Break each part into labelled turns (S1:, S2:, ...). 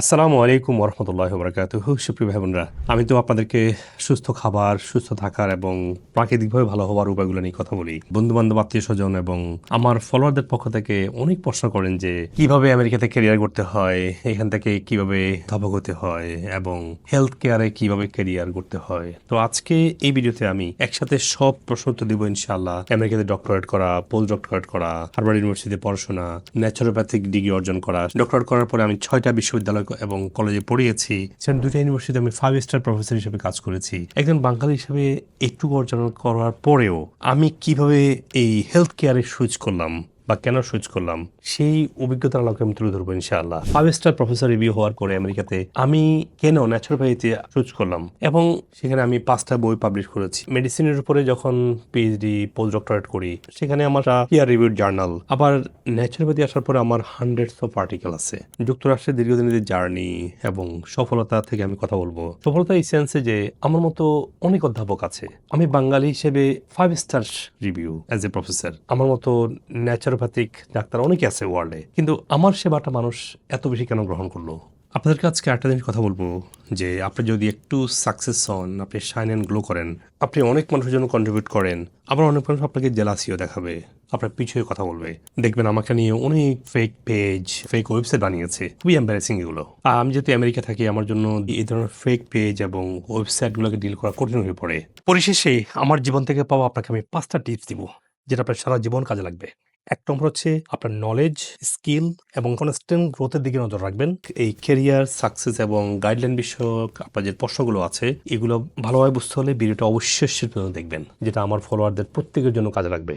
S1: আসসালামু আলাইকুম রহমতুল্লাহ বরকাত সুপ্রিয় ভাই বোনরা আমি তো আপনাদেরকে সুস্থ খাবার, সুস্থ থাকার এবং প্রাকৃতিকভাবে ভালো হওয়ার উপায়গুলো নিয়ে কথা বলি। বন্ধু বান্ধব আত্মীয় স্বজন এবং আমার ফলোয়ারদের পক্ষ থেকে অনেক প্রশ্ন করেন যে, কীভাবে আমেরিকাতে ক্যারিয়ার করতে হয়, এখান থেকে কীভাবে ধাপক হতে হয় এবং হেলথ কেয়ারে কীভাবে ক্যারিয়ার করতে হয়। তো আজকে এই ভিডিওতে আমি একসাথে সব প্রশ্ন উত্তর দিব ইনশাআল্লাহ। আমেরিকাতে ডক্টরেট করা পোস্ট ডক্টরেট করা, হার্ভার্ড ইউনিভার্সিটিতে পড়াশোনা ন্যাচুরোপ্যাথিক ডিগ্রি অর্জন করা। ডক্টরেট করার পরে আমি ছয়টা বিশ্ববিদ্যালয় এবং কলেজে পড়িয়েছি। সেখানে দুইটা ইউনিভার্সিটি আমি ফাইভ স্টার প্রফেসর হিসেবে কাজ করেছি। একজন বাঙালি হিসেবে একটু অর্জন করার পরেও আমি কীভাবে এই হেলথ কেয়ারে সুইচ করলাম? বা কেন সুইচ করলাম, সেই অভিজ্ঞতার আলোকে আমি তুলে ধরবো ইনশাআল্লাহ। ফাইভ স্টার প্রফেসর রিভিউ হওয়ার পরে আমেরিকাতে আমি কেন ন্যাচুরোপ্যাথিতে সুইচ করলাম এবং সেখানে আমি পাঁচটা বই পাবলিশ করেছি। মেডিসিনের উপরে যখন পিএইচডি পোস্ট ডক্টরেট করি, সেখানে আমার পিয়ার রিভিউ জার্নাল আবার ন্যাচুরোপ্যাথি আসার পরে আমার হান্ড্রেডস অফ আর্টিকেল আছে। যুক্তরাষ্ট্রের দীর্ঘদিনের জার্নি এবং সফলতা থেকে আমি কথা বলব। সফলতা এই সেন্সে যে আমার মতো অনেক অধ্যাপক আছে। আমি বাঙালি হিসেবে five star review as a professor আমার মতো ন্যাচারোপ্যাথিক ডাক্তার অনেকে আছে ওয়ার্ল্ডে, কিন্তু আমার সেবাটা মানুষ এত বেশি কেন গ্রহণ করল? আপনাদেরকে আজকে একটা জিনিস কথা বলব, যে আপনি যদি একটু সাকসেস হন, আপনি শাইন অ্যান্ড গ্লো করেন, আপনি অনেক মানুষের জন্য কন্ট্রিবিউট করেন, আবার অনেক মানুষ আপনাকে জেলাসিও দেখাবে, আপনার পিছিয়ে কথা বলবে। দেখবেন আমাকে নিয়ে অনেক ফেক পেজ ফেক ওয়েবসাইট বানিয়েছে, খুবই এম্বারেসিং এগুলো। আর আমি যেহেতু আমেরিকা থাকি, আমার জন্য এই ধরনের ফেক পেজ এবং ওয়েবসাইটগুলোকে ডিল করা কঠিন হয়ে পড়ে। পরিশেষে, আমার জীবন থেকে পাওয়া আপনাকে আমি পাঁচটা টিপস দিব, যেটা আপনার সারা জীবন কাজে লাগবে। এক নম্বর হচ্ছে আপনার নলেজ স্কিল এবং কনস্ট্যান্ট গ্রোথের দিকে নজর রাখবেন। এই কেরিয়ার সাকসেস এবং গাইডলাইন বিষয়ক আপনার যে প্রশ্নগুলো আছে, এগুলো ভালোভাবে বুঝতে হলে ভিডিওটা অবশ্যই দেখবেন, যেটা আমার ফলোয়ারদের প্রত্যেকের জন্য কাজে লাগবে।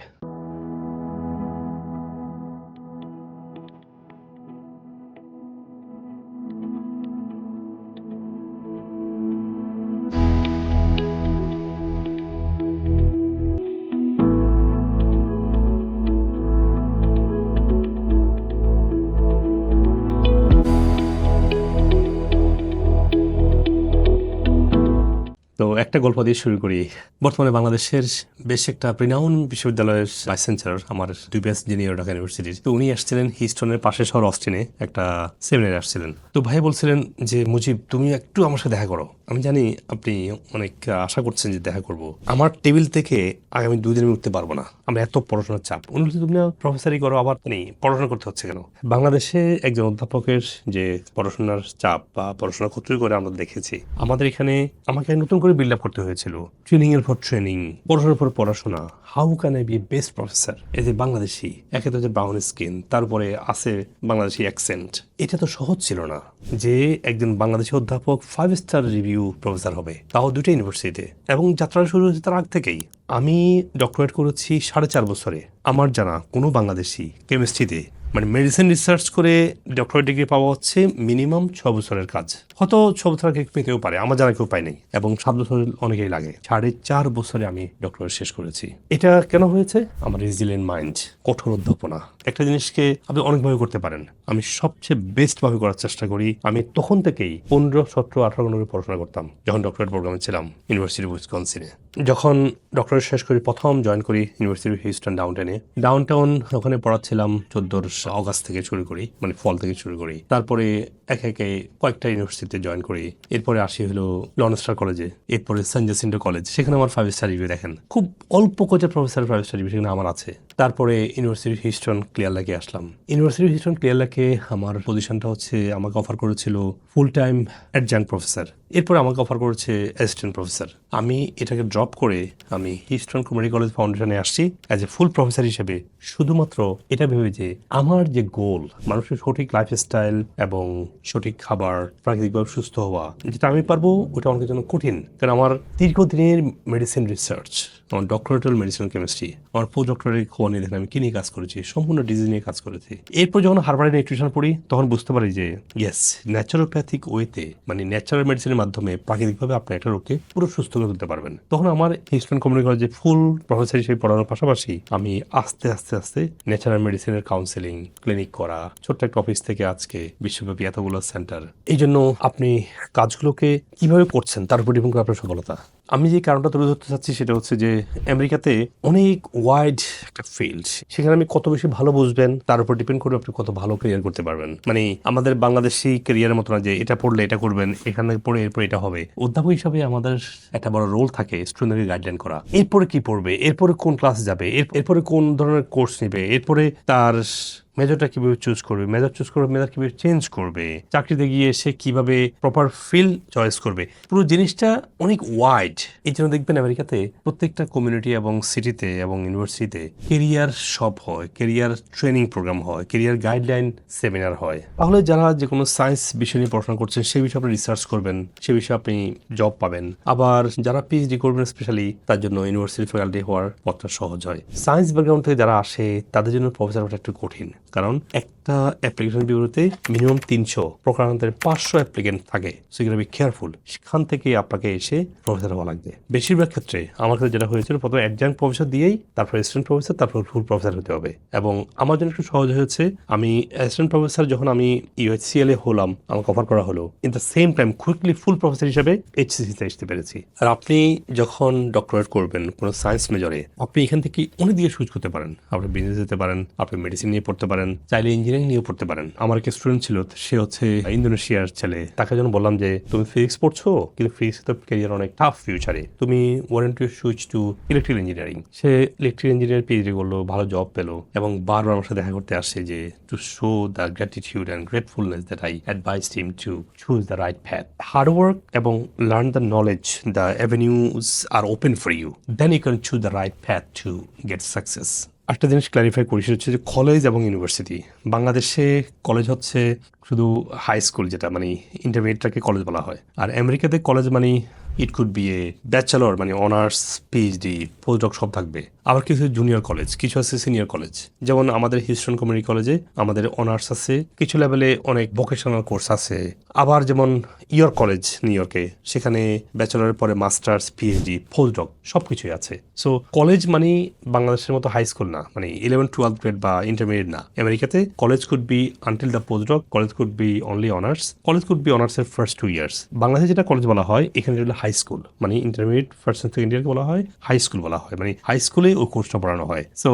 S1: তো একটা গল্প দিয়ে শুরু করি। বর্তমানে বাংলাদেশের বেশ একটা প্রিনাউন বিশ্ববিদ্যালয়ের ভাইস চ্যান্সেলর আমার ডিবিএস বেস্ট জিনিয়র ঢাকা ইউনিভার্সিটির তো উনি আসছিলেন হিস্টনের পাশে শহর অস্টিনে একটা সেমিনারে আসছিলেন। তো ভাই বলছিলেন যে, মুজিব তুমি একটু আমার সাথে দেখা করো। আমি জানি আপনি অনেক আশা করছেন যে দেখা করব। আমার টেবিল থেকে আগামী দুই দিনে উঠতে পারব না। আমরা এত পড়াশোনার চাপ। বলছেন, তুমি প্রফেসরই করো আবার নেই পড়াশোনা করতে হচ্ছে কেন? বাংলাদেশে একজন অধ্যাপকের যে পড়াশোনার চাপ বা পড়াশোনা ক্ষতি করে আমরা দেখেছি আমাদের এখানে আমাকে নতুন করে বিল্ড আপ করতে হয়েছিল। ট্রেনিং এর পর ট্রেনিং পড়াশোনার পর পড়াশোনা। How can I be best professor যে বাংলাদেশি একে তো যে ব্রাউন স্কিন তারপরে আছে বাংলাদেশি অ্যাকসেন্ট এটা তো সহজ ছিল না যে একজন বাংলাদেশি অধ্যাপক ফাইভ স্টার রিভিউ প্রফেসর হবে। তাও দুটো ইউনিভার্সিটিতে এবং যাত্রা শুরু হয়েছে তার আগ থেকেই। আমি ডক্টরেট করেছি সাড়ে চার বছরে। আমার জানা কোনো বাংলাদেশি কেমিস্ট্রিতে মানে মেডিসিন রিসার্চ করে ডক্টরেট ডিগ্রি পাওয়া হচ্ছে মিনিমাম ছ বছরের কাজ। হয়তো ছ বছর আগে পেতেও পারে, আমার জানা কেউ পায় নাই এবং সাত বছর অনেকেই লাগে। সাড়ে চার বছরে আমি ডক্টরেট শেষ করেছি। এটা কেন হয়েছে? আমার রেজিলিয়েন্ট মাইন্ড কঠোর অধ্যাপনা একটা জিনিসকে আপনি অনেকভাবে করতে পারেন। আমি সবচেয়ে বেস্ট ভাবে করার চেষ্টা করি। আমি তখন থেকেই পনেরো, সতেরো, আঠারো ঘণ্টা পড়াশোনা করতাম, যখন ডক্টরেট প্রোগ্রামে ছিলাম ইউনিভার্সিটি উইসকনসিনে যখন ডক্টরেট শেষ করি প্রথম জয়েন করি ইউনিভার্সিটি হিউস্টন ডাউনটাউনে ডাউনটাউন ওখানে পড়াচ্ছিলাম চোদ্দোর অগাস্ট থেকে শুরু করি মানে ফল থেকে শুরু করি। তারপরে এক একে কয়েকটা ইউনিভার্সিটিতে জয়েন করি। এরপরে আসি হলো লনস্টার কলেজে এরপরে সঞ্জয় সিন্ডো কলেজ সেখানে আমার ফাইভ স্টার রিভিউ দেখেন। খুব অল্প কোচে প্রফেসর ফাইভ স্টার রিভিউ সেখানে আমার আছে। তারপরে ইউনিভার্সিটি হিস্টন ক্লিয়ার লেকে আসলাম। ইউনিভার্সিটি হিস্টন ক্লিয়ার লেকে আমার পজিশনটা হচ্ছে আমাকে অফার করেছিল ফুল টাইম অ্যাডজাঙ্ক প্রফেসর এরপরে আমাকে অফার করেছে অ্যাসিস্ট্যান্ট প্রফেসর আমি এটাকে ড্রপ করে আমি হিস্টন কুমারী কলেজ ফাউন্ডেশনে আসছি অ্যাজ এ ফুল প্রফেসর হিসেবে। শুধুমাত্র এটা ভেবে যে আমার যে গোল মানুষের সঠিক লাইফস্টাইল এবং সঠিক খাবার, প্রাকৃতিকভাবে সুস্থ হওয়া, যেটা আমি পারব ওটা অনেকের জন্য কঠিন। কারণ আমার দীর্ঘদিনের মেডিসিন রিসার্চ আমার ডক্টরেটাল মেডিসিন কেমিস্ট্রি আমার পোস্ট ডক্টরের নিয়ে দেখেন আমি কি নিয়ে কাজ করেছি? সম্পূর্ণ ডিজিজ নিয়ে কাজ করেছি। এরপর যখন হারবার্ডে নিউট্রিশন পড়ি, তখন বুঝতে পারি যে ইয়েস ন্যাচারোপ্যাথিক ওয়েতে মানে ন্যাচারাল মেডিসিনের মাধ্যমে প্রাকৃতিকভাবে আপনি একটা রোগকে পুরো সুস্থ করে তুলতে পারবেন। তখন আমার হিস্টন কমিউনিটি কলেজে ফুল প্রফেসর হিসেবে পড়ানোর পাশাপাশি আমি আস্তে আস্তে আস্তে ন্যাচারাল মেডিসিনের কাউন্সেলিং ক্লিনিক করা, ছোট্ট একটা অফিস থেকে আজকে বিশ্বব্যাপী এতগুলো সেন্টার এই জন্য আপনি কাজগুলোকে কীভাবে করছেন, তার উপর ডিপেন্ড করে আপনার সফলতা। আমি যে কারণটা তুলে ধরতে চাচ্ছি সেটা হচ্ছে যে আমেরিকাতে অনেক ওয়াইড একটা ফিল্ড সেখানে আমি কত বেশি ভালো বুঝবেন, তার উপর ডিপেন্ড করে আপনি কত ভালো ক্যারিয়ার করতে পারবেন। মানে আমাদের বাংলাদেশি ক্যারিয়ারের মতো না যে এটা পড়লে এটা করবেন, এখানে পড়ে এরপর এটা হবে। অধ্যাপক হিসাবে আমাদের একটা বড় রোল থাকে স্টুডেন্টকে গাইডলাইন করা। এরপরে কি পড়বে? এরপরে কোন ক্লাস যাবে? এর- এরপরে কোন ধরনের কোর্স নেবে? এরপরে তার মেজরটা কীভাবে চুজ করবে? মেজর চুজ করবে, মেজর কীভাবে চেঞ্জ করবে? চাকরিতে গিয়ে সে কীভাবে প্রপার ফিল্ড চয়েস করবে? পুরো জিনিসটা অনেক ওয়াইড এই জন্য দেখবেন আমেরিকাতে প্রত্যেকটা কমিউনিটি এবং সিটিতে এবং ইউনিভার্সিটিতে কেরিয়ার সব হয় কেরিয়ার ট্রেনিং প্রোগ্রাম হয় কেরিয়ার গাইডলাইন সেমিনার হয়। তাহলে যারা যে কোনো সায়েন্স বিষয় নিয়ে পড়াশোনা করছেন, সেই বিষয়ে আপনি রিসার্চ করবেন সে বিষয়ে আপনি জব পাবেন। আবার যারা পিএইচডি করবেন স্পেশালি তার জন্য ইউনিভার্সিটি ফ্যাকাল্টি হওয়ার পথটা সহজ হয়। সায়েন্স ব্যাকগ্রাউন্ড থেকে যারা আসে, তাদের জন্য প্রফেসর হওয়াটা একটু কঠিন। কারণ একটা অ্যাপ্লিকেশন বিউরোতে মিনিমাম তিনশো প্রকারান্তরে পাঁচশো অ্যাপ্লিকেন্ট থাকে। সেগুলো বি কেয়ারফুল সেখান থেকে আপনাকে এসে প্রফেসর হওয়া লাগবে। বেশিরভাগ ক্ষেত্রে আমার কাছে যেটা হয়েছিল, প্রথমে অ্যাডজাঙ্ক প্রফেসর দিয়েই তারপর অ্যাসিস্ট্যান্ট প্রফেসর তারপর ফুল প্রফেসর হতে হবে। এবং আমার জন্য একটু সহজ হয়েছে, আমি অ্যাসিস্ট্যান্ট প্রফেসর যখন আমি ইউএইচসিএল এ হলাম, আমাকে অফার করা হলো in the same time quickly full professor হিসেবে এইচসিসিতে আসতে পেরেছি। আর আপনি যখন ডক্টরেট করবেন, কোনো সায়েন্স মেজরে আপনি এখান থেকে অনেক দিকে সুইচ করতে পারেন। আপনি বিজনেস যেতে পারেন, আপনি মেডিসিন নিয়ে পড়তে পারেন, চাইলে ইঞ্জিনিয়ারিং নিয়ে পড়তে পারেন। আমার একটা স্টুডেন্ট ছিল, সে হচ্ছে ইন্দোনেশিয়ার ছেলে। তাকে যেন বললাম যে, তুমি ফিজিক্স পড়ছো? কিন্তু ফিজিক্স তো ক্যারিয়ার অনেক টাফ ফিউচারে তুমি warrant switch to electrical engineering say electric engineer PhD করল, ভালো জব পেল এবং বারবার আমার সাথে দেখা করতে আসছে যে to show the gratitude and gratefulness that I advise him to choose the right path hard work এবং learn the knowledge the avenues are open for you then you can choose the right path to get success একটা জিনিস clarify করি, সেটা হচ্ছে যে college এবং university বাংলাদেশে college হচ্ছে শুধু হাই স্কুল যেটা মানে ইন্টারমিডিয়েটটাকে কলেজ বলা হয়। আর আমেরিকাতে কলেজ মানে it could be a bachelor মানে অনার্স পিএইচডি পোস্টডক সব থাকবে। আবার কিছু জুনিয়র কলেজ কিছু আছে সিনিয়র কলেজ যেমন আমাদের হিস্টন কমিউনিটি কলেজে আমাদের অনার্স আছে, কিছু লেভেলে অনেক ভোকেশনাল কোর্স আছে। আবার যেমন ইয়র কলেজ নিউ ইয়র্কে সেখানে ব্যাচেলরের পরে মাস্টার্স পিএইচডি পোস্টডক সব কিছুই আছে। সো কলেজ মানে বাংলাদেশের মতো হাই স্কুল না মানে ইলেভেন টুয়েলভ গ্রেড বা ইন্টারমিডিয়েট না। আমেরিকাতে college could be until the postdoc college could be only honours college could be অনার্সের ফার্স্ট টু ইয়ার্স বাংলাদেশে যেটা কলেজ বলা হয়, এখানে যেটা হাই স্কুল মানে ইন্টারমিডিয়েট ফার্স্ট সেকেন্ড ইয়ারকে বলা হয় হাই স্কুল বলা হয়। মানে হাই স্কুলে ওই কোর্সটা পড়ানো হয়। সো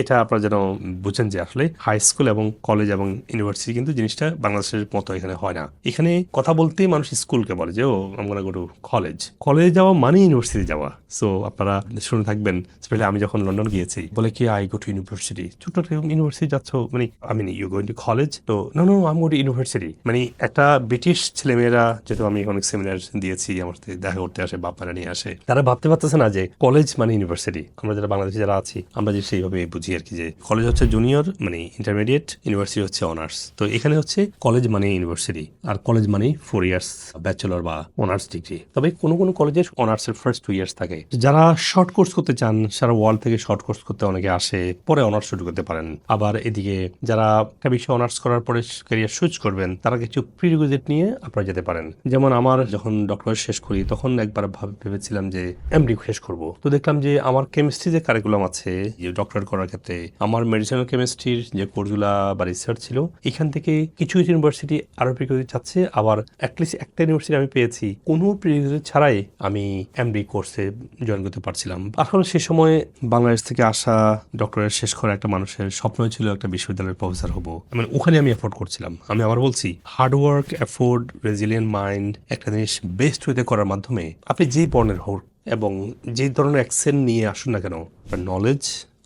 S1: এটা আপনারা যেন বুঝেন যে আসলে হাই স্কুল এবং কলেজ এবং ইউনিভার্সিটি কিন্তু জিনিসটা বাংলাদেশের মতো এখানে হয় না। এখানে কথা বলতেই মানুষ স্কুলকে বলে যে, ও আমরা গো কলেজ কলেজে যাওয়া মানে ইউনিভার্সিটি যাওয়া। সো আপনারা শুনে থাকবেন স্পেশালি আমি যখন লন্ডন গিয়েছি, বলে কি আই গো টু ইউনিভার্সিটি ছোট ইউনিভার্সিটি যাচ্ছ মানে আমি ইউ গোয়িং টু কলেজ তো নো নো আমি গো টু ইউনিভার্সিটি মানে একটা ব্রিটিশ ছেলেমেয়েরা, যেহেতু আমি অনেক সেমিনার দিয়েছি, আমার দেখা করতে আসে, বাপ্পারা নিয়ে আসে, তারা ভাবতে পারতেছে না যে কলেজ মানে ইউনিভার্সিটি আমরা যারা বাংলাদেশে যারা আছি, আমরা যে সেইভাবে বুঝি আর কি যে কলেজ হচ্ছে জুনিয়র মানে ইন্টারমিডিয়েট ইউনিভার্সিটি হচ্ছে অনার্স তো এখানে হচ্ছে কলেজ মানে ইউনিভার্সিটি আর কলেজ মানে ফোর ইয়ার্স ব্যাচেলর বা অনার্স ডিগ্রি তবে কোনো কোনো কলেজে অনার্সের ফার্স্ট টু ইয়ার্স থাকে। যারা শর্ট কোর্স করতে চান, সারা ওয়ার্ল্ড থেকে শর্ট কোর্স করতে অনেকে আসে, পরে অনার্স শুরু করতে পারেন। আবার এদিকে যারা একটা বিষয়ে অনার্স করার পরে ক্যারিয়ার সুইচ করবেন, তারা কিছু প্রিরিকুইজিট নিয়ে আপনারা যেতে পারেন। যেমন আমার যখন ডক্টর শেষ করি, তখন একবার ভাব- ভেবেছিলাম যে এমডি শেষ করব। তো দেখলাম যে আমার কেমিস্ট্রি যে কারিকুলাম আছে, যে ডক্টরেট করার ক্ষেত্রে। আমার মেডিসিনাল কেমিস্ট্রির যে কোর্সগুলা বা রিসার্চ ছিল, এখান থেকে কিছু কিছু ইউনিভার্সিটি আরও প্রিরিকুইজিট চাচ্ছে। আবার অ্যাটলিস্ট একটা ইউনিভার্সিটি আমি পেয়েছি। কোনো প্রিরিকুইজিট ছাড়াই আমি এমডি কোর্সে জয়েন করতে পারছিলাম। আসলে সে সময় বাংলাদেশ থেকে আসা ডক্টরেট শেষ করা একটা মানুষের স্বপ্ন ছিল একটা বিশ্ববিদ্যালয়ের প্রফেসর হব। মানে ওখানে আমি এফোর্ড করছিলাম। আমি আবার বলছি হার্ডওয়ার্ক এফোর্ড রেজিলিয়েন্ট মাইন্ড একটা জিনিস বেস্ট ওয়েতে করার মাধ্যমে আপনি যেই বর্ণের হোক এবং যে ধরনের অ্যাকসেন্ট নিয়ে আসুন না কেন, আপনার নলেজ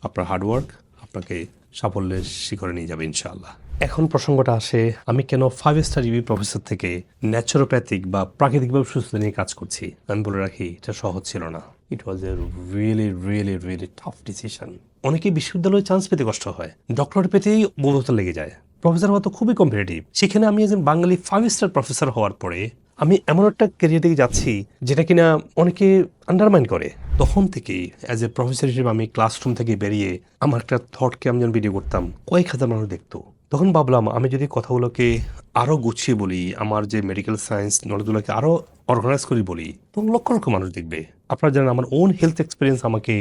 S1: আপনার হার্ডওয়ার্ক আপনাকে সাফল্যের শিখরে নিয়ে যাবে ইনশাআল্লাহ। এখন প্রসঙ্গটা আসে, আমি কেন ফাইভ স্টার ইবি প্রফেসর থেকে ন্যাচুরোপ্যাথিক বা প্রাকৃতিকভাবে সুস্থতা নিয়ে কাজ করছি? আমি বলে রাখি, এটা সহজ ছিল না। It was a really really really tough decision অনেকে বিশ্ববিদ্যালয়ে চান্স পেতে কষ্ট হয়। ডক্টর পেতেই বোধতা লেগে যায়। প্রফেসর হওয়া তো খুবই কম্পিটিটিভ সেখানে আমি একজন বাঙালি ফাইভ স্টার প্রফেসর হওয়ার পরে আমি এমন একটা ক্যারিয়ার দিকে যাচ্ছি যেটা কিনা অনেকে আন্ডারমাইন করে। তখন থেকেই অ্যাজ এ প্রফেসর হিসেবে আমি ক্লাসরুম থেকে বেরিয়ে আমার একটা থটকে আমি যখন ভিডিও করতাম, কয়েক হাজার মানুষ দেখতো। তখন ভাবলাম, আমি যদি কথাগুলোকে আরও গুছিয়ে বলি, আমার যে মেডিকেল সায়েন্স নলেজগুলোকে আরও অর্গানাইজ করি বলি, তখন লক্ষ লক্ষ মানুষ দেখবে। আপনারা জানেন, আমার ওন হেলথ এক্সপিরিয়েন্স আমাকে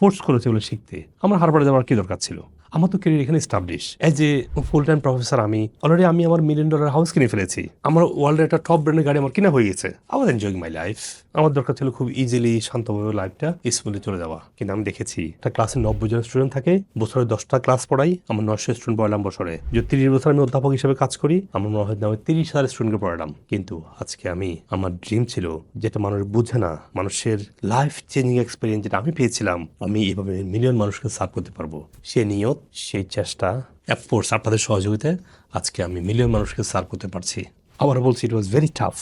S1: ফোর্স করেছে বলে শিখতে। আমার হারবার যাওয়ার কি দরকার ছিল? আমার তো ক্যারিয়ার এখানে establish as a full time professor আমি অলরেডি আমি আমার মিলিয়ন ডলার হাউস কিনে ফেলেছি। আমার ওয়ার্ল্ডের একটা টপ ব্র্যান্ডের গাড়ি আমার কিনা হয়ে গেছে। I was enjoying my life আমার দরকার ছিল খুব ইজিলি শান্তভাবে লাইফটা স্কুলে চলে যাওয়া। কিন্তু আমি দেখেছি, একটা ক্লাসে নব্বই জন স্টুডেন্ট থাকে, বছরে দশটা ক্লাস পড়াই, আমার নশো স্টুডেন্ট পড়ালাম বছরে। যে তিরিশ বছর আমি অধ্যাপক হিসেবে কাজ করি, আমার মনে হয় আমি তিরিশ হাজার স্টুডেন্টকে পড়ালাম। কিন্তু আজকে আমি, আমার ড্রিম ছিল যেটা মানুষ বুঝে না, মানুষের লাইফ চেঞ্জিং এক্সপিরিয়েন্স যেটা আমি পেয়েছিলাম, আমি এভাবে মিলিয়ন মানুষকে সার্ভ করতে পারব। সে নিয়ত, সেই চেষ্টা অ্যাফোর্স আপনাদের সহযোগিতায় আজকে আমি মিলিয়ন মানুষকে সার্ভ করতে পারছি। আবার বলছি ইট ওয়াজ ভেরি টাফ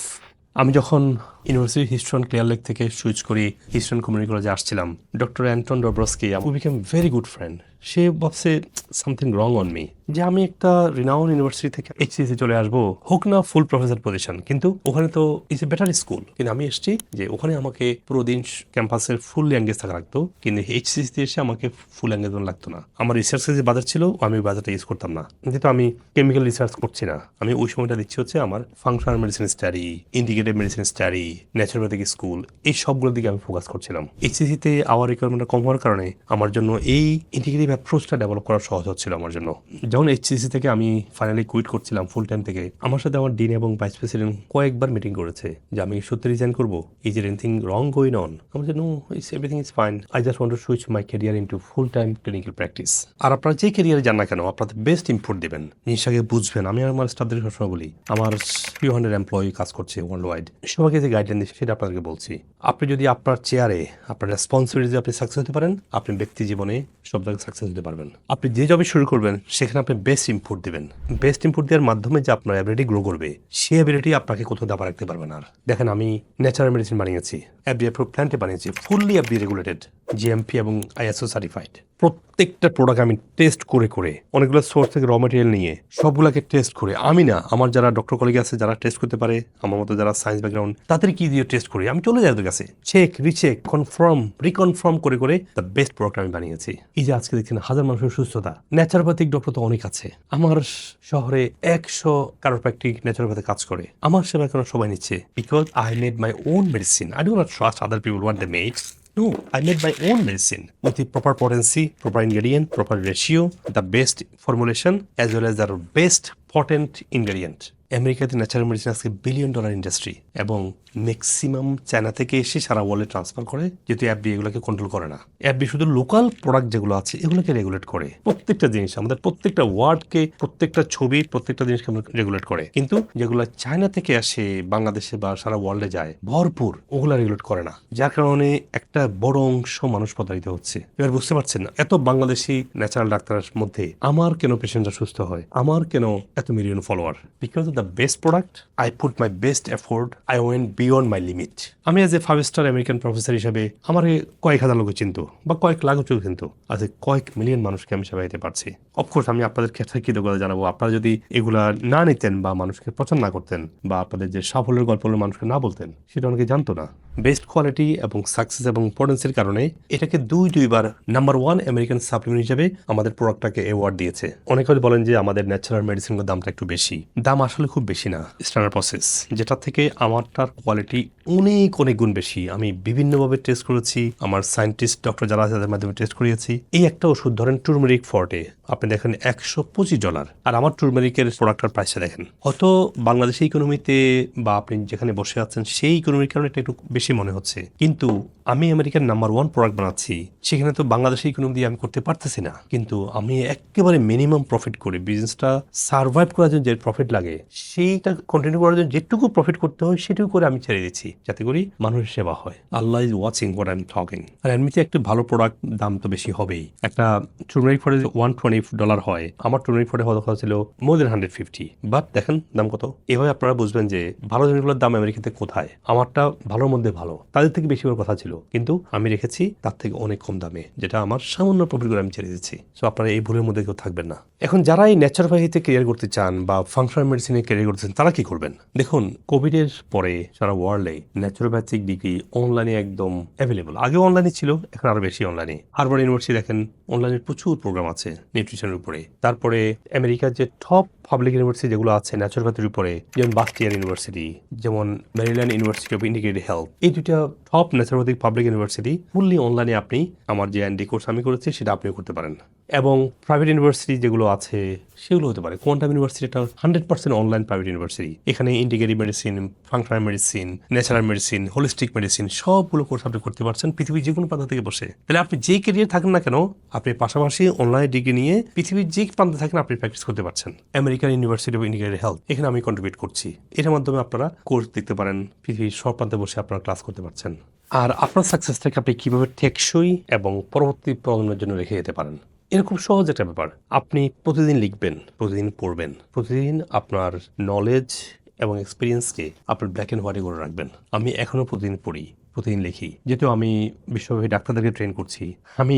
S1: আমি যখন ইউনিভার্সিটি হিস্ট্রন ক্লিয়ার লেক থেকে সুইচ করি হিস্ট্রন কমিউনিটি কলেজে আসছিলাম। Doctor Anton ডব্রস্কি we became very good friend সে ভাবছে সামথিং রং অন মি যে আমি একটা রিনাউন ইউনিভার্সিটি থেকে এইচসিসি চলে আসব, হোক না ফুল প্রফেসর পজিশন কিন্তু ওখানে তো ইজ এ বেটার স্কুল কিন্তু আমি এসেছি যে ওখানে আমাকে পুরো দিন ক্যাম্পাসের ফুল এঙ্গেজ থাকা লাগতো, কিন্তু এইচসিসিতে এসে আমাকে ফুল এঙ্গেজমেন্ট লাগতো না। আমার রিসার্চের যে বাজার ছিল, আমি ওই বাজারটা ইউজ করতাম না। যেহেতু আমি কেমিক্যাল রিসার্চ করছি না, আমি ওই সময়টা দিচ্ছি হচ্ছে আমার functional medicine study integrated medicine study naturopathic school, এই সবগুলোর দিকে আমি ফোকাস করছিলাম। এইচসিসিতে আওয়ার রিকোয়ারমেন্টটা কম হওয়ার কারণে আমার জন্য এই ইন্টিগ্রেটিভ অ্যাপ্রোচটা ডেভেলপ করা সহজ হচ্ছিল আমার জন্য। যখন এইচসিসি থেকে আমি ফাইনালি কুইট করছিলাম ফুল টাইম থেকে, আমার সাথে আমার ডিন এবং ভাইস প্রেসিডেন্ট কয়েকবার মিটিং করেছে যে আমি সত্যি রিজাইন করব ইজ এর এনিথিং রং গোইন অন আমার যে no it's everything is fine I just want to switch my career into full time clinical practice আর আপনারা যে ক্যারিয়ারে যান না কেন, আপনাদের বেস্ট ইনপুট দেবেন। জিনিসটাকে বুঝবেন। আমি আমার স্টাফদের সবসময় বলি, আমার থ্রি হান্ড্রেড এমপ্লয়ি কাজ করছে ওয়ার্ল্ড ওয়াইড সবাইকে যে গাইডলাইন দিচ্ছে, সেটা আপনাদেরকে বলছি। আপনি যদি আপনার চেয়ারে আপনার রেসপন্সিবিলিটি আপনি সাকসেস হতে পারেন, আপনি ব্যক্তি জীবনে সব জায়গায় সাকসেস হতে পারবেন। আপনি যে জবে শুরু করবেন, সেখানে আপনি বেস্ট ইনপুট দেবেন। বেস্ট ইনপুট দেওয়ার মাধ্যমে যে আপনার অ্যাবিলিটি গ্রো করবে, সেই অ্যাবিলিটি আপনাকে কোথাও দাবা রাখতে পারবেন আর। দেখেন আমি ন্যাচারাল মেডিসিন বানিয়েছি অ্যাপ্রুভ প্ল্যান্টে বানিয়েছি ফুললি অ্যাবডি রেগুলেটেড জিএমপি এবং আইএসও সার্টিফাইড প্রত্যেকটা প্রোডাক্ট আমি টেস্ট করে করে, অনেকগুলো সোর্স থেকে র মেটেরিয়াল নিয়ে সবগুলোকে টেস্ট করে, আমি না, আমার যারা ডক্টর কলিগ আছে, যারা টেস্ট করতে পারে, আমার মতো যারা সায়েন্স ব্যাকগ্রাউন্ড তাদের কি দিয়ে টেস্ট করি। আমি চলে যাই ওদের কাছে। চেক রিচেক কনফার্ম রিকনফার্ম করে করে দ্য বেস্ট প্রোডাক্ট আমি বানিয়েছি। এই যে আজকে দেখছেন হাজার মানুষের সুস্থতা। ন্যাচারোপ্যাথিক ডক্টর তো অনেক আছে। আমার শহরে একশো কারোপ্যাক্টিক ন্যাচারোপ্যাথি কাজ করে। আমার সেবা কেন সবাই নিচ্ছে। Because I made my own medicine I do not trust other people want the made No, I made my own medicine with the proper potency, proper ingredient, proper ratio, the best formulation, as well as the best potent ingredient. আমেরিকাতে natural medicine আজকে billion dollar industry এবং maximum China থেকে এসে সারা ওয়ার্ল্ডে transfer করে, যেহেতু অ্যাপবি এগুলোকে control করে না। অ্যাপবি শুধু লোকাল প্রোডাক্ট যেগুলো আছে, এগুলোকে রেগুলেট করে। প্রত্যেকটা জিনিস, আমাদের প্রত্যেকটা ওয়ার্ডকে প্রত্যেকটা ছবি, প্রত্যেকটা জিনিসকে রেগুলেট করে। কিন্তু যেগুলো চায়না থেকে আসে, বাংলাদেশে বা সারা ওয়ার্ল্ডে যায়, ভরপুর, ওগুলো রেগুলেট করে না। যার কারণে একটা বড় অংশ মানুষ প্রতারিত হচ্ছে। এবার বুঝতে পারছেন না, এত বাংলাদেশি ন্যাচারাল ডাক্তারের মধ্যে আমার কেন পেশেন্টরা সুস্থ হয়? আমার কেন এত million follower because of the best product I put my best effort I went beyond my limit আমি as a five star American professor হিসাবে আমার কয়েক হাজার লোক চিনতো বা কয়েক লাখ লোক চিনতো। আজ কয়েক মিলিয়ন মানুষকে আমি সেবা দিতে পারছি অফকোর্স আমি আপনাদের ক্ষেত্রে কৃতজ্ঞতা জানাব। আপনারা যদি এগুলা না নিতেন বা মানুষকে পছন্দ না করতেন বা আপনাদের যে সাফল্যের গল্পগুলো মানুষকে না বলতেন, সেটা অনেকে জানতো না। বেস্ট কোয়ালিটি এবং সাকসেস এবং ইম্পর্টেন্সের কারণে এটাকে দুই, দুইবার নাম্বার ওয়ান আমেরিকান সাপ্লিমেন্ট হিসেবে আমাদের প্রোডাক্টটাকে অ্যাওয়ার্ড দিয়েছে। অনেকে হয়তো বলেন যে আমাদের ন্যাচারাল মেডিসিনের দামটা একটু বেশি। দাম আসলে খুব বেশি না। স্ট্যান্ডার্ড প্রসেস যেটা থেকে আমারটার কোয়ালিটি অনেক অনেক গুণ বেশি। আমি বিভিন্নভাবে টেস্ট করেছি। আমার সায়েন্টিস্ট ডক্টর যারা আছে, তাদের মাধ্যমে টেস্ট করিয়েছি। এই একটা ওষুধ ধরেন টুরমেরিক ফর্টে আপনি দেখেন একশো পঁচিশ ডলার আর আমার টুরমেরিকের প্রোডাক্টের প্রাইসটা দেখেন। অত বাংলাদেশের ইকোনমিতে বা আপনি যেখানে বসে আছেন, সেই ইকোনমির কারণে এটা একটু বেশি মনে হচ্ছে। কিন্তু আমি আমেরিকার নাম্বার ওয়ান প্রোডাক্ট বানাচ্ছি, সেখানে তো বাংলাদেশি ইকোনমি দিয়ে আমি করতে পারতেছি না। কিন্তু আমি একেবারে মিনিমাম প্রফিট করি বিজনেসটা সার্ভাইভ করার জন্য যে প্রফিট লাগে, সেইটা কন্টিনিউ করার জন্য যেটুকু প্রফিট করতে হয়, সেটুকু করে আমি ছেড়ে দিচ্ছি, যাতে করি মানুষের সেবা হয়। Allah is watching what I am talking আর এমনিতে একটু ভালো প্রোডাক্ট দাম তো বেশি হবেই। একটা turmeric forte one twenty dollar হয়। আমার টুরমেরিক ফোর্ডে হয়তো কথা ছিল more than hundred fifty but দেখেন দাম কত। এভাবে আপনারা বুঝবেন যে ভালো জিনিসগুলোর দাম আমেরিকাতে কোথায়? আমারটা ভালোর মধ্যে ভালো। তাদের থেকে বেশি কথা ছিল। কিন্তু আমি রেখেছি তার থেকে অনেক কম দামে, যেটা আমার সামান্য প্রফিট করে আমি ছেড়ে দিচ্ছি সো আপনারা এই ভুলের মধ্যে কেউ থাকবেন না। এখন যারা এই ন্যাচারোপ্যাথিতে ক্যারিয়ার করতে চান বা ফাংশনাল মেডিসিনে কেরিয়ার করতে চান, তারা কি করবেন? দেখুন কোভিডের পরে সারা ওয়ার্ল্ডে ন্যাচারোপ্যাথিক ডিগ্রি অনলাইনে একদম অ্যাভেলেবল আগে অনলাইনে ছিল, এখন আরও বেশি অনলাইনে হারবার ইউনিভার্সিটি দেখেন অনলাইনে প্রচুর প্রোগ্রাম আছে নিউট্রিশনের উপরে। তারপরে আমেরিকার যে টপ পাবলিক ইউনিভার্সিটি যেগুলো আছে ন্যাচুরোপ্যাথির উপরে, যেমন বাস্টিয়ান ইউনিভার্সিটি যেমন Maryland university of integrated health এই দুটা top naturopathic public university fully অনলাইনে আপনি আমার যে অ্যান্ডি কোর্স আমি করেছি, সেটা আপনিও করতে পারেন। এবং প্রাইভেট ইউনিভার্সিটি যেগুলো আছে সেগুলো হতে পারে। কোয়ান্টাম ইউনিভার্সিটি একটা hundred percent online private university এখানে integrative medicine functional medicine natural medicine holistic medicine সবগুলো কোর্স আপনি করতে পারছেন পৃথিবীর যে কোনো প্রান্ত থেকে বসে। তাহলে আপনি যেই কেরিয়ার থাকেন না কেন, আপনি পাশাপাশি অনলাইন ডিগ্রি নিয়ে পৃথিবীর যে প্রান্তে থাকেন আপনি প্র্যাকটিস করতে পারছেন। American university of integrated health এখানে আমি কন্ট্রিবিউট করছি। এটার মাধ্যমে আপনারা কোর্স দেখতে পারেন, পৃথিবীর সব প্রান্তে বসে আপনারা ক্লাস করতে পারছেন। আর আপনার সাকসেসটাকে আপনি কীভাবে টেকসই এবং পরবর্তী প্রজন্মের জন্য রেখে যেতে পারেন? এটা খুব সহজ একটা ব্যাপার। আপনি প্রতিদিন লিখবেন, প্রতিদিন পড়বেন, প্রতিদিন আপনার নলেজ এবং এক্সপিরিয়েন্সকে আপনার ব্ল্যাক অ্যান্ড হোয়াইটে করে রাখবেন। আমি এখনও প্রতিদিন পড়ি। প্রতিদিন লিখি। যেহেতু আমি বিশ্বব্যাপী ডাক্তারদেরকে ট্রেন করছি, আমি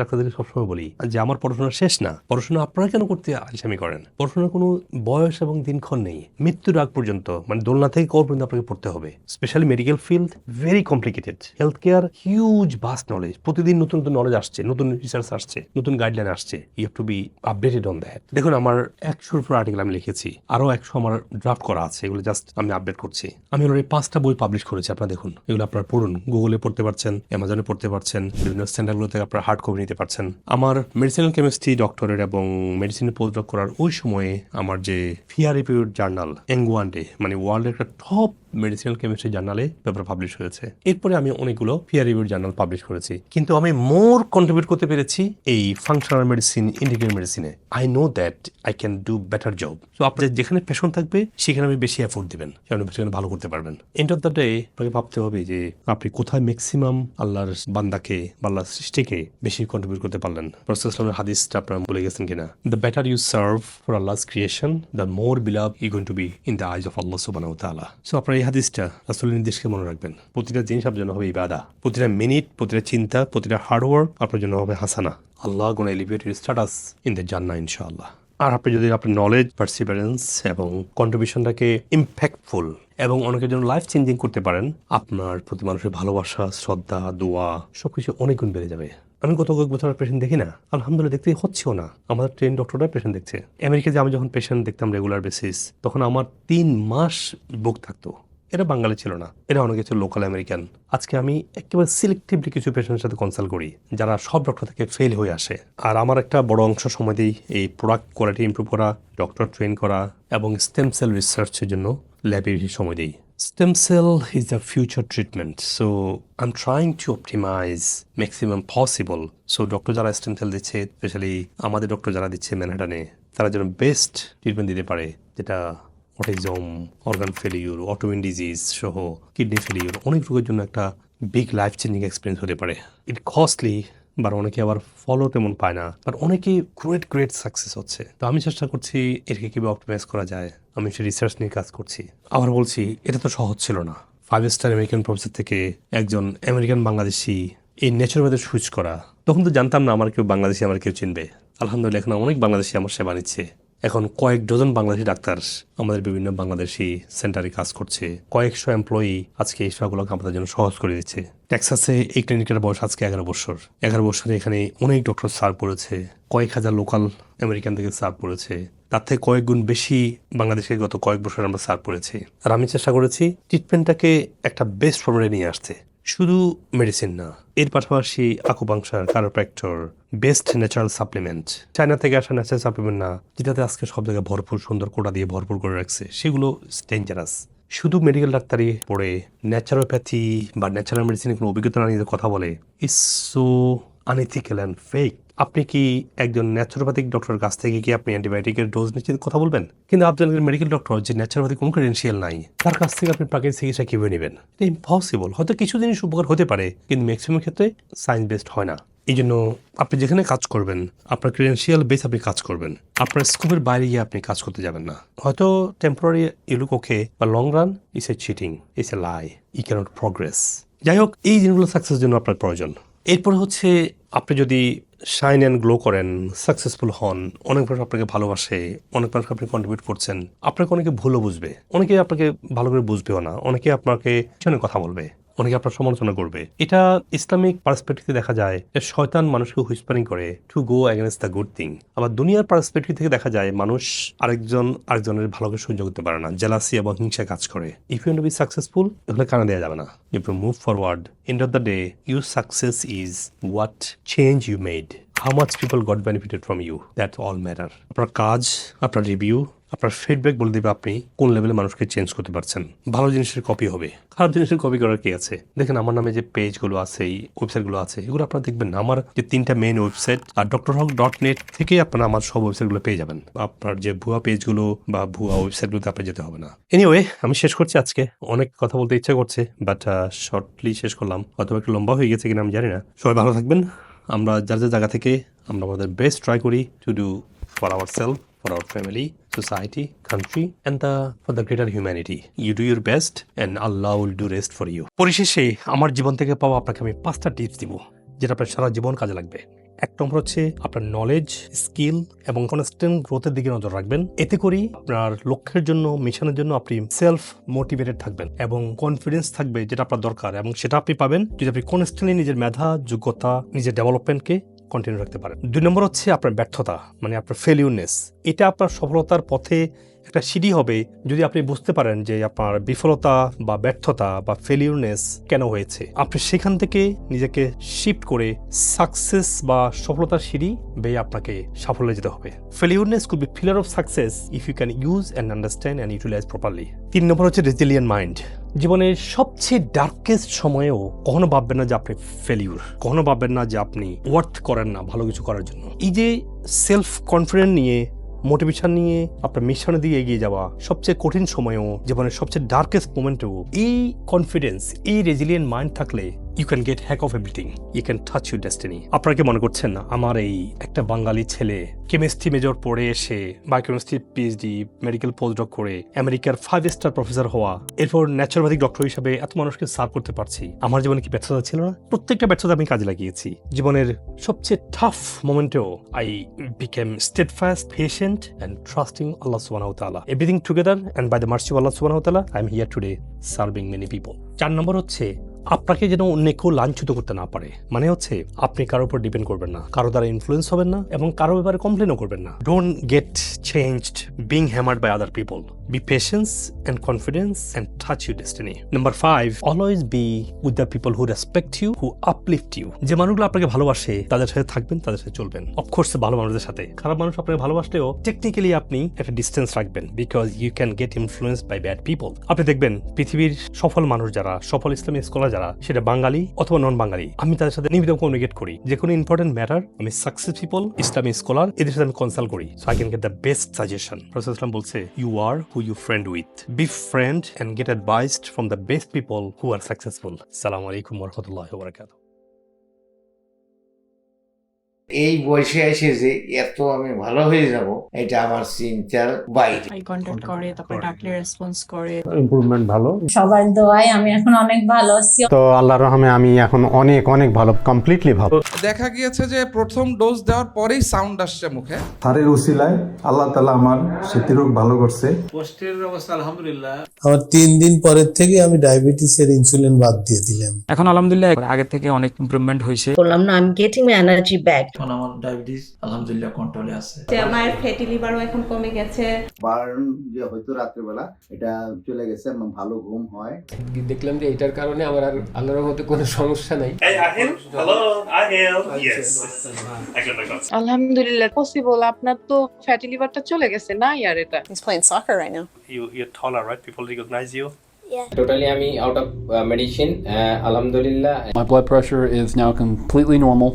S1: ডাক্তারদেরকে সবসময় বলি যে, আমার পড়াশোনা শেষ না। পড়াশোনা আপনারা কেন করতে আলসামি করেন? পড়াশোনার কোনো বয়স এবং দিনক্ষণ নেই। মৃত্যুর আগ পর্যন্ত মানে দোলনা থেকে কর পর্যন্ত আপনাকে পড়তে হবে। Specially medical field very complicated health care huge vast knowledge প্রতিদিন নতুন নতুন নলেজ আসছে, নতুন রিসার্চ আসছে, নতুন গাইডলাইন আসছে। You have to be updated on that দেখুন, আমার একশোর উপর আর্টিকেল আমি লিখেছি। আরও একশো আমার ড্রাফট করা আছে, এগুলো জাস্ট আমি আপডেট করছি। আমি অলরেডি পাঁচটা বই পাবলিশ করেছি, আপনারা দেখুন। এগুলো আপনারা পড়ুন গুগলে পড়তে পারছেন অ্যামাজনে পড়তে পারছেন, বিভিন্ন সেন্টারগুলো থেকে আপনারা হার্ড কপি নিতে পারছেন। আমার মেডিসিনাল কেমিস্ট্রি ডক্টরের এবং মেডিসিনের পোস্ট করার ওই সময়ে আমার যে ফিয়ার রিপিউড জার্নাল এঙ্গুয়ান্ডে মানে ওয়ার্ল্ডের একটা টপ মেডিসিনাল কেমিস্ট্রি জার্নালে পেপার পাবলিশ হয়েছে। এরপরে আমি অনেকগুলো পিয়ার রিভিউ জার্নাল পাবলিশ করেছি। কিন্তু আমি মোর কন্ট্রিবিউট করতে পেরেছি এই ফাংশনাল মেডিসিন ইন্ডিকেট মেডিসিনে I know that I can do better job তো আপনার যেখানে প্যাশন থাকবে, সেখানে আমি বেশি এফোর্ট দিবেন। সেখানে ভালো করতে পারবেন। এন্ড অফ দ্য ডে আপনাকে ভাবতে হবে যে আপনি কোথায় ম্যাক্সিমাম আল্লাহর বান্দাকে বা আল্লাহর সৃষ্টিকে বেশি কন্ট্রিবিউট করতে পারলেন। প্রসেসলামের হাদিসটা আপনারা বলে গেছেন কিনা? The better you serve for Allah's creation the more beloved you going to be in the eyes of Allah সুবাহ সো আপনার এই হাদিসটা আসলের নির্দেশকে মনে রাখবেন। প্রতিটা জিনিস আপনার জন্য হবে ইবাদা। প্রতিটা মিনিট প্রতিটা চিন্তা, প্রতিটা হার্ডওয়ার্ক আপনার জন্য হবে হাসানা। Allah gonna elevate status in the জান্না ইনশাআল্লাহ আর আপনি যদি আপনার নলেজ পার্সিভারেন্স এবং কন্ট্রিবিউশনটাকে ইম্প্যাক্টফুল এবং অনেকের জন্য লাইফ চেঞ্জিং করতে পারেন, আপনার প্রতি মানুষের ভালোবাসা, শ্রদ্ধা, দোয়া সবকিছু অনেক গুণ বেড়ে যাবে। আমি গত কয়েক বছর পেশেন্ট দেখি না। আলহামদুলিল্লাহ, দেখতে হচ্ছেও না। আমাদের ট্রেন ডক্টররা পেশেন্ট দেখছে। আমেরিকাতে আমি যখন পেশেন্ট দেখতাম রেগুলার বেসিস তখন আমার তিন মাস বুক থাকতো। এরা বাঙালি ছিল না, এরা অনেক কিছু লোকাল আমেরিকান আজকে আমি একেবারে সিলেক্টিভলি কিছু পেশেন্টের সাথে কনসাল্ট করি, যারা সব ডক্টর থেকে ফেল হয়ে আসে আর আমার একটা বড় অংশ সময় দিই এই প্রোডাক্ট কোয়ালিটি ইমপ্রুভ করা ডক্টর ট্রেন করা এবং স্টেম সেল রিসার্চের জন্য ল্যাবে বেশি সময় দিই Stem cell is the future treatment. So I'm trying to optimize maximum possible. So doctor যারা স্টেম সেল দিচ্ছে স্পেশালি আমাদের ডক্টর যারা দিচ্ছে ম্যানহাটানে তারা যেন বেস্ট ট্রিটমেন্ট দিতে পারে, যেটা autism organ failure autoimmune disease সহ কিডনি ফেলিউর অনেক রোগের জন্য একটা বিগ লাইফ চেঞ্জিং এক্সপিরিয়েন্স হতে পারে। ইট কস্টলি বা অনেকে আবার ফলো তেমন পায় না। বাট অনেকে গ্রেট গ্রেট সাকসেস হচ্ছে। তো আমি চেষ্টা করছি এটাকে কীভাবে অপটিমাইজ করা যায়। আমি সে রিসার্চ নিয়ে কাজ করছি। আবার বলছি, এটা তো সহজ ছিল না। ফাইভ স্টার আমেরিকান প্রফেসর থেকে একজন আমেরিকান বাংলাদেশি এই নেচারবাদে সুইচ করা। তখন তো জানতাম না আমার কেউ বাংলাদেশি, আমার কেউ চিনবে। আলহামদুলিল্লাহ, এখন অনেক বাংলাদেশি আমার সেবা নিচ্ছে। এখন কয়েক ডজন বাংলাদেশি ডাক্তার আমাদের বিভিন্ন বাংলাদেশি সেন্টারে কাজ করছে। কয়েকশো এমপ্লয়ি আজকে এই সেবাগুলোকে আমাদের জন্য সহজ করে দিচ্ছে। টেক্সাসে এই ক্লিনিকের বয়স আজকে এগারো বছর। এগারো বছরে এখানে অনেক ডক্টর সার্ভ করেছে। কয়েক হাজার লোকাল আমেরিকান থেকে সার্ভ করেছে। তার থেকে কয়েক গুণ বেশি বাংলাদেশে গত কয়েক বছর আমরা সার্ভ করেছি। আর আমি চেষ্টা করেছি ট্রিটমেন্টটাকে একটা বেস্ট ফর্মে নিয়ে আসতে। শুধু মেডিসিন না, এর পাশাপাশি acupuncture chiropractor best natural supplement China থেকে আসা ন্যাচারাল সাপ্লিমেন্ট না, যেটাতে আজকে সব জায়গায় ভরপুর, সুন্দর কোটা দিয়ে ভরপুর করে রাখছে, সেগুলো ডেঞ্জারাস শুধু মেডিকেল ডাক্তারি পড়ে ন্যাচারোপ্যাথি বা ন্যাচারাল মেডিসিনের কোনো অভিজ্ঞতা না নিয়ে কথা বলে is so unethical and fake আপনি কি একজন ন্যাচারোপ্যাথিক ডক্টরের কাছ থেকে কি আপনি অ্যান্টিবায়োটিকের ডোজ নিশ্চিত কথা বলবেন? কিন্তু আপনি একজন মেডিকেল ডক্টর যে ন্যাচারোপ্যাথিক কোনো ক্রেডেন্সিয়াল নাই, তার কাছ থেকে আপনি প্রাকৃতিক চিকিৎসা কীভাবে নেবেন? এটা ইম্পসিবল হয়তো কিছু জিনিস উপকার হতে পারে, কিন্তু ম্যাক্সিমাম ক্ষেত্রে সায়েন্স বেসড হয় না। এই জন্য আপনি যেখানে কাজ করবেন, আপনার ক্রেডেন্সিয়াল বেস আপনি কাজ করবেন। আপনার স্কোপের বাইরে গিয়ে আপনি কাজ করতে যাবেন না। হয়তো টেম্পোরারি ইলুক ওকে বা long run is a cheating is a lie he can't progress যাই হোক, এই জিনিসগুলো সাকসেসের জন্য আপনার প্রয়োজন। এরপর হচ্ছে আপনি যদি শাইন অ্যান্ড গ্লো করেন সাকসেসফুল হন, অনেক মানুষ আপনাকে ভালোবাসে, অনেক মানুষ আপনি কন্ট্রিবিউট করছেন, আপনাকে অনেকে ভুলও বুঝবে, অনেকে আপনাকে ভালো করে বুঝবেও না, অনেকে আপনাকে কথা বলবে। অনেকে আপনার সমালোচনা করবে। এটা ইসলামিক পার্সপেক্টিভে দেখা যায় শয়তান মানুষকে হুইসপারিং করে to go against the good thing আবার দুনিয়ার পার্সপেক্টিভ থেকে দেখা যায় মানুষ আরেকজন আরেকজনের ভালোকে সহ্য করতে পারে না জেলাসি এবং হিংসা কাজ করে। ইফ ইউ বি সাকসেসফুল এগুলো কানে দেওয়া যাবে না। You move forward end of the day you success is what change you made how much people got benefited from you that all matter আপনার কাজ, আপনার রিভিউ আপনার ফিডব্যাক বলে দেবে আপনি কোন লেভেলে মানুষকে চেঞ্জ করতে পারছেন। ভালো জিনিসের কপি হবে। খারাপ জিনিসের কপি করার কি আছে? দেখেন আমার নামে যে পেজগুলো আছে এই ওয়েবসাইটগুলো আছে এগুলো আপনারা দেখবেন আমার যে তিনটা মেইন ওয়েবসাইট আর ডক্টর হক ডট নেট থেকে আপনারা আমার সব ওয়েবসাইটগুলো পেয়ে যাবেন। আপনার যে ভুয়া পেজগুলো বা ভুয়া ওয়েবসাইটগুলোতে আপনার যেতে হবে না। এনিওয়ে আমি শেষ করছি আজকে। অনেক কথা বলতে ইচ্ছা করছে বাট শর্টলি শেষ করলাম। হয়তো একটু লম্বা হয়ে গেছে কিনা আমি জানি না। সবাই ভালো থাকবেন। আমরা যার যার জায়গা থেকে আমরা আমাদের বেস্ট ট্রাই করি to do for our self for our family, society, country, and the for the greater humanity. You do your best, and Allah will do rest for you. পরিশেষে আমার জীবন থেকে পাওয়া আপনাকে আমি পাঁচটা টিপস দিব যেটা আপনার সারা জীবন কাজে লাগবে এক নম্বর হচ্ছে আপনার নলেজ স্কিল এবং কনস্ট্যান্ট গ্রোথের দিকে নজর রাখবেন এতে করি আপনার লক্ষ্যের জন্য মিশনের জন্য আপনি সেলফ মোটিভেটেড থাকবেন এবং কনফিডেন্স থাকবে যেটা আপনার দরকার এবং সেটা আপনি পাবেন যদি আপনি কনস্ট্যান্টলি নিজের মেধা যোগ্যতা নিজের ডেভেলপমেন্টকে কন্টিনিউ রাখতে পারেন। দুই নম্বর হচ্ছে আপনার ব্যর্থতা মানে আপনার ফেলিউরনেস এটা আপনার সফলতার পথে একটা সিঁড়ি হবে যদি আপনি বুঝতে পারেন যে আপনার বিফলতা বা ব্যর্থতা বা ফেলিউরনেস কেন হয়েছে। আপনি সেখান থেকে নিজেকে শিফট করে সাকসেস বা সফলতার সিঁড়ি বেয়ে আপনাকে সাফল্যে যেতে হবে। Failures could be pillar of success if you can use and understand and utilise properly তিন নম্বর হচ্ছে রেজিলিয়ান মাইন্ড জীবনের সবচেয়ে ডার্কেস্ট সময়েও কখনো ভাববেন না যে আপনি ফেলিউর কখনো ভাববেন না যে আপনি ওয়ার্থ করেন না, ভালো কিছু করার জন্য। এই যে সেলফ কনফিডেন্ট নিয়ে মোটিভেশন নিয়ে, আপনার মিশনের দিকে এগিয়ে যাওয়া সবচেয়ে কঠিন সময়েও, জীবনের সবচেয়ে ডার্কেস্ট মোমেন্টেও এই কনফিডেন্স এই রেজিলিয়েন্ট মাইন্ড থাকলে you can get hack of everything you can touch your destiny আপনারা কি মনে করছেন না, আমার এই একটা বাঙালি ছেলে কেমিস্ট্রি মেজর পড়ে এসে biochemistry PhD medical post postdoc করে আমেরিকার ফাইভ স্টার প্রফেসর হওয়া, এরপর ন্যাচারোপ্যাথিক ডক্টর হিসাবে এত মানুষকে সার্ভ করতে পারছি। আমার জীবনে কি ব্যর্থতা ছিল না? প্রত্যেকটা ব্যর্থতা আমি কাজে লাগিয়েছি। জীবনের সবচেয়ে tough মোমেন্টেও I became steadfast patient and trusting Allah সুবাহ তালা everything together and by the mercy Allah সুবাহ তালা I am here today serving many people চার নম্বর হচ্ছে আপনাকে যেন অন্য কেউ লাঞ্ছিত করতে না পারে। মানে হচ্ছে, আপনি কারোর উপর ডিপেন্ড করবেন না। কারও দ্বারা ইনফ্লুয়েন্স হবেন না এবং কারও ব্যাপারে কমপ্লেনও করবেন না। Don't get changed being hammered by other people be patience and confidence and touch you destiny number five always be with the people who respect you who uplift you যে মানুষগুলো আপনাকে ভালোবাসে, তাদের সাথে থাকবেন, তাদের সাথে চলবেন। অফকোর্স ভালো মানুষদের সাথে। খারাপ মানুষ আপনাকে ভালোবাসলেও টেকনিক্যালি আপনি একটা ডিস্টেন্স রাখবেন because you can get influence by bad people আপনি দেখবেন পৃথিবীর সফল মানুষ যারা, সফল ইসলামী স্কলার যারা, সেটা বাঙালি অথবা নন বাঙালি আমি তাদের সাথে নিয়মিত কমিউনিকেট করি। যে কোনো ইম্পর্টেন্ট ম্যাটার আমি সাকসেস পিপল ইসলামী স্কলার এদের সাথে আমি কনসাল্ট করি। So I can get the best suggestion ইসলাম বলছে you are who you friend with. Befriend and get advice from the best people who are successful. Assalamu alaikum warahmatullahi wabarakatuh.
S2: এই বয়সে এসে যে এত আমি ভালো হয়ে যাব এটা আমার চিন্তার বাইরে।
S3: আই কন্ট্যাক্ট করে তারপর ডাকলে রেসপন্স করে।
S4: ইমপ্রুভমেন্ট ভালো।
S5: সবার দোয়ায় আমি এখন অনেক ভালো আছি।
S4: তো আল্লাহর রহমে আমি এখন অনেক অনেক ভালো কমপ্লিটলি ভালো।
S6: দেখা গিয়েছে যে প্রথম ডোজ দেওয়ার পরেই সাউন্ড আসছে মুখে।
S7: তারের উসিলায় আল্লাহ তালা আমার স্মৃতিরোগ ভালো করছে। পোস্টের অবস্থা আলহামদুলিল্লাহ।
S8: আমার তিন দিন পরের থেকে আমি ডায়াবেটিসের ইনসুলিন বাদ দিয়ে দিলাম।
S9: এখন আলহামদুলিল্লাহ আগে থেকে অনেক ইমপ্রুভমেন্ট হয়েছে।
S5: বললাম না আমি গেটিং মাই এনার্জি ব্যাক
S10: এখন আমার ডায়াবেটিস আলহামদুলিল্লাহ কন্ট্রোলে আছে।
S3: যে আমার ফ্যাটি লিভারও এখন কমে গেছে।
S11: বার্ন যে হয়তো রাত্রেবেলা এটা চলে গেছে এবং ভালো ঘুম হয়।
S12: দেখলাম যে এটার কারণে আমার আর আল্লাহর মধ্যে কোনো সমস্যা নাই।
S3: আলহামদুলিল্লাহ পসিবল আপনার তো ফ্যাটি লিভারটা চলে গেছে না ইয়ার এটা
S13: He's playing soccer right now.
S1: You, you're taller, right? People recognize you.
S12: Totally আমি আউট অফ মেডিসিন আলহামদুলিল্লাহ
S10: My blood pressure is now completely normal.